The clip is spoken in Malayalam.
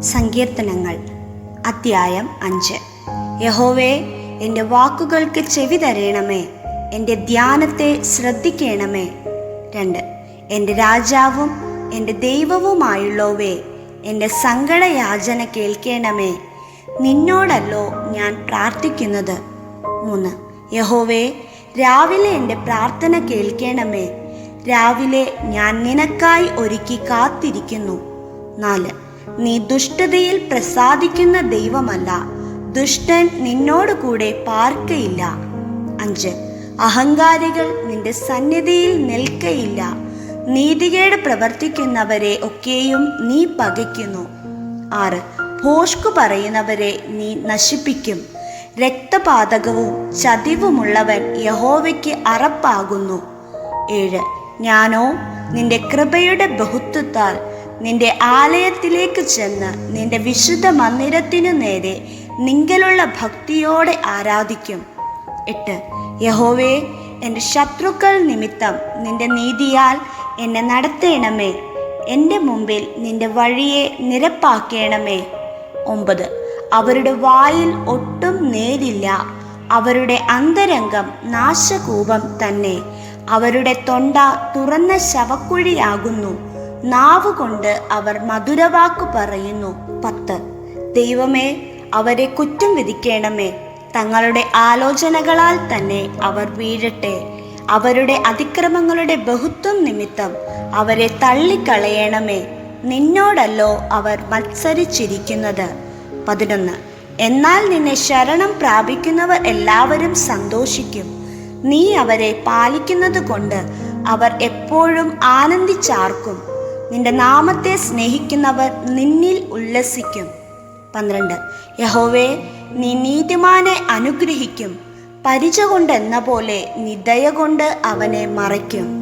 സങ്കീർത്തനങ്ങൾ. അദ്ധ്യായം അഞ്ച്. യഹോവേ എന്റെ വാക്കുകൾക്ക് ചെവി തരയണമേ എന്റെ ധ്യാനത്തെ ശ്രദ്ധിക്കണമേ. രണ്ട്. എന്റെ രാജാവും എന്റെ ദൈവവുമായുള്ളവേ എന്റെ സങ്കടയാചന കേൾക്കണമേ. നിന്നോടല്ലോ ഞാൻ പ്രാർത്ഥിക്കുന്നത്. മൂന്ന്. യഹോവേ രാവിലെ എന്റെ പ്രാർത്ഥന കേൾക്കണമേ. രാവിലെ ഞാൻ നിനക്കായി ഒരുക്കി കാത്തിരിക്കുന്നു. നാല്. നീ ദുഷ്ടതയിൽ പ്രസാദിക്കുന്ന ദൈവമല്ല. ദുഷ്ടൻ നിന്നോട് കൂടെ പാർക്കയില്ല. അഞ്ച് അഹങ്കാരികൾ നിന്റെ സന്നിധിയിൽ നിൽക്കയില്ല. നീതികേട് പ്രവർത്തിക്കുന്നവരെ ഒക്കെയും നീ പകയ്ക്കുന്നു. ആറ് ഭോഷ്കു പറയുന്നവരെ നീ നശിപ്പിക്കും. രക്തപാതകവും ചതിവുമുള്ളവൻ യഹോവയ്ക്ക് അറപ്പാകുന്നു. ഏഴ് ഞാനോ നിന്റെ കൃപയുടെ ബഹുത്വത്താൽ നിന്റെ ആലയത്തിലേക്ക് ചെന്ന് നിന്റെ വിശുദ്ധ മന്ദിരത്തിനു നേരെ നിങ്കലുള്ള ഭക്തിയോടെ ആരാധിക്കും. എട്ട് യഹോവേ എന്റെ ശത്രുക്കൾ നിമിത്തം നിന്റെ നീതിയാൽ എന്നെ നടത്തേണമേ. എന്റെ മുമ്പിൽ നിന്റെ വഴിയെ നിരപ്പാക്കേണമേ. ഒമ്പത് അവരുടെ വായിൽ ഒട്ടും നേരില്ല. അവരുടെ അന്തരംഗം നാശകൂപം തന്നെ. അവരുടെ തൊണ്ട തുറന്ന ശവക്കുഴിയാകുന്നു. നാവുകൊണ്ട് അവർ മധുരവാക്കു പറയുന്നു. പത്ത്. ദൈവമേ അവരെ കുറ്റം വിധിക്കണമേ. തങ്ങളുടെ ആലോചനകളാൽ തന്നെ അവർ വീഴട്ടെ. അവരുടെ അതിക്രമങ്ങളുടെ ബഹുത്വം നിമിത്തം അവരെ തള്ളിക്കളയണമേ. നിന്നോടല്ലോ അവർ മത്സരിച്ചിരിക്കുന്നത്. പതിനൊന്ന്. എന്നാൽ നിന്നെ ശരണം പ്രാപിക്കുന്നവർ എല്ലാവരും സന്തോഷിക്കും. നീ അവരെ പാലിക്കുന്നത് കൊണ്ട് അവർ എപ്പോഴും ആനന്ദിച്ചാർക്കും. നിന്റെ നാമത്തെ സ്നേഹിക്കുന്നവർ നിന്നിൽ ഉല്ലസിക്കും. പന്ത്രണ്ട്. യഹോവേ നീ നീതിമാനെ അനുഗ്രഹിക്കും. പരിച കൊണ്ട് എന്ന പോലെ നിദയ കൊണ്ട് അവനെ മറയ്ക്കും.